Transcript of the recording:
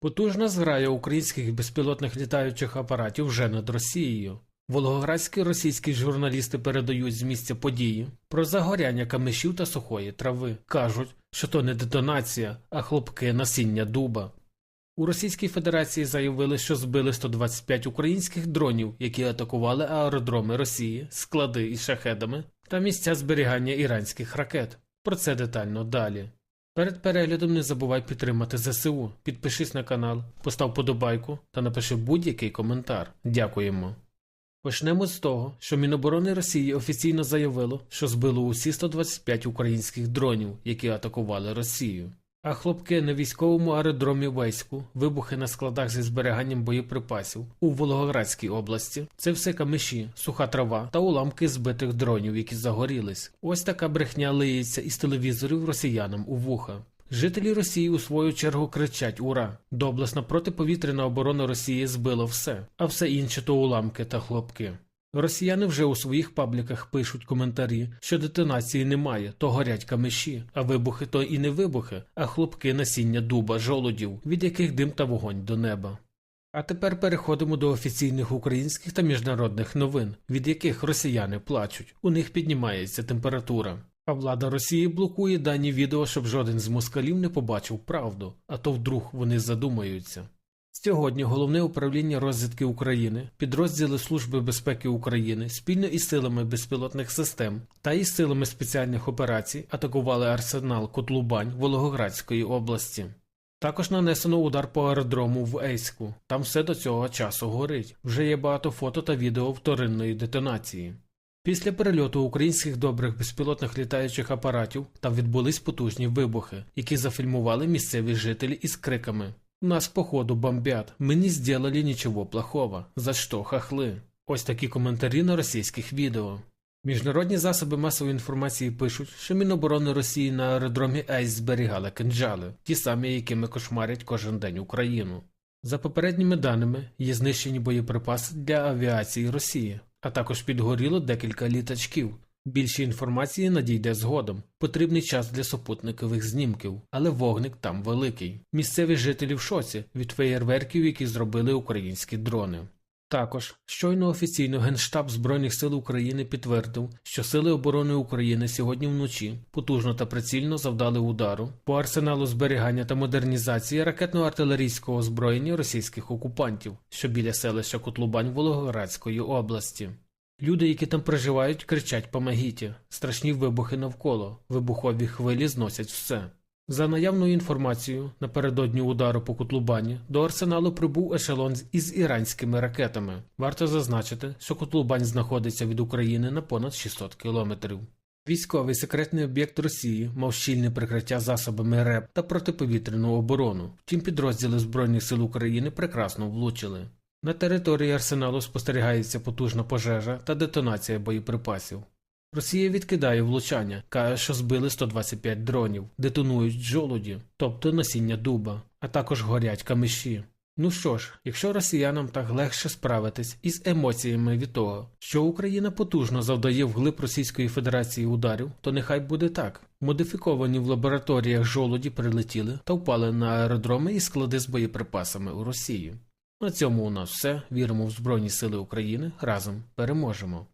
Потужна зграя українських безпілотних літаючих апаратів вже над Росією. Волгоградські російські журналісти передають з місця події про загоряння камишів та сухої трави. Кажуть, що то не детонація, а хлопки насіння дуба. У Російській Федерації заявили, що збили 125 українських дронів, які атакували аеродроми Росії, склади із шахедами та місця зберігання іранських ракет. Про це детально далі. Перед переглядом не забувай підтримати ЗСУ, підпишись на канал, постав подобайку та напиши будь-який коментар. Дякуємо. Почнемо з того, що Міноборони Росії офіційно заявило, що збило усі 125 українських дронів, які атакували Росію. А хлопки на військовому аеродромі Вейську, вибухи на складах зі зберіганням боєприпасів у Волгоградській області це все камиші, суха трава та уламки збитих дронів, які загорілись. Ось така брехня лиється із телевізорів росіянам у вуха. Жителі Росії у свою чергу кричать Ура! Доблесна протиповітряна оборона Росії збила все, а все інше то уламки та хлопки. Росіяни вже у своїх пабліках пишуть коментарі, що детонації немає, то горять камиші, а вибухи то і не вибухи, а хлопки насіння дуба, жолудів, від яких дим та вогонь до неба. А тепер переходимо до офіційних українських та міжнародних новин, від яких росіяни плачуть, у них піднімається температура. А влада Росії блокує дані відео, щоб жоден з москалів не побачив правду, а то вдруг вони задумаються. Сьогодні головне управління розвідки України, підрозділи Служби безпеки України спільно із силами безпілотних систем та із силами спеціальних операцій атакували арсенал Котлубань Волгоградської області. Також нанесено удар по аеродрому в Ейську. Там все до цього часу горить. Вже є багато фото та відео вторинної детонації. Після перельоту українських добрих безпілотних літаючих апаратів там відбулись потужні вибухи, які зафільмували місцеві жителі із криками «Нас, походу, бомбят, ми не сделали нічого плохого, за що хахли?» Ось такі коментарі на російських відео. Міжнародні засоби масової інформації пишуть, що Міноборони Росії на аеродромі Ейс зберігали кинджали, ті самі, якими кошмарять кожен день Україну. За попередніми даними, є знищені боєприпаси для авіації Росії, а також підгоріло декілька літачків. Більше інформації надійде згодом. Потрібний час для супутникових знімків, але вогник там великий. Місцеві жителі в шоці від феєрверків, які зробили українські дрони. Також щойно офіційно Генштаб Збройних сил України підтвердив, що Сили оборони України сьогодні вночі потужно та прицільно завдали удару по арсеналу зберігання та модернізації ракетно-артилерійського озброєння російських окупантів, що біля селища Котлубань Волгоградської області. Люди, які там проживають, кричать «Помогіть!», страшні вибухи навколо, вибухові хвилі зносять все. За наявною інформацією, напередодні удару по Котлубані до арсеналу прибув ешелон із іранськими ракетами. Варто зазначити, що Котлубань знаходиться від України на понад 600 кілометрів. Військовий секретний об'єкт Росії мав щільне прикриття засобами РЕП та протиповітряну оборону. Втім, підрозділи Збройних сил України прекрасно влучили. На території арсеналу спостерігається потужна пожежа та детонація боєприпасів. Росія відкидає влучання, каже, що збили 125 дронів, детонують жолуді, тобто насіння дуба, а також горять камиші. Ну що ж, якщо росіянам так легше справитись із емоціями від того, що Україна потужно завдає вглиб Російської Федерації ударів, то нехай буде так. Модифіковані в лабораторіях жолуді прилетіли та впали на аеродроми і склади з боєприпасами у Росії. На цьому у нас все. Віримо в Збройні Сили України. Разом переможемо.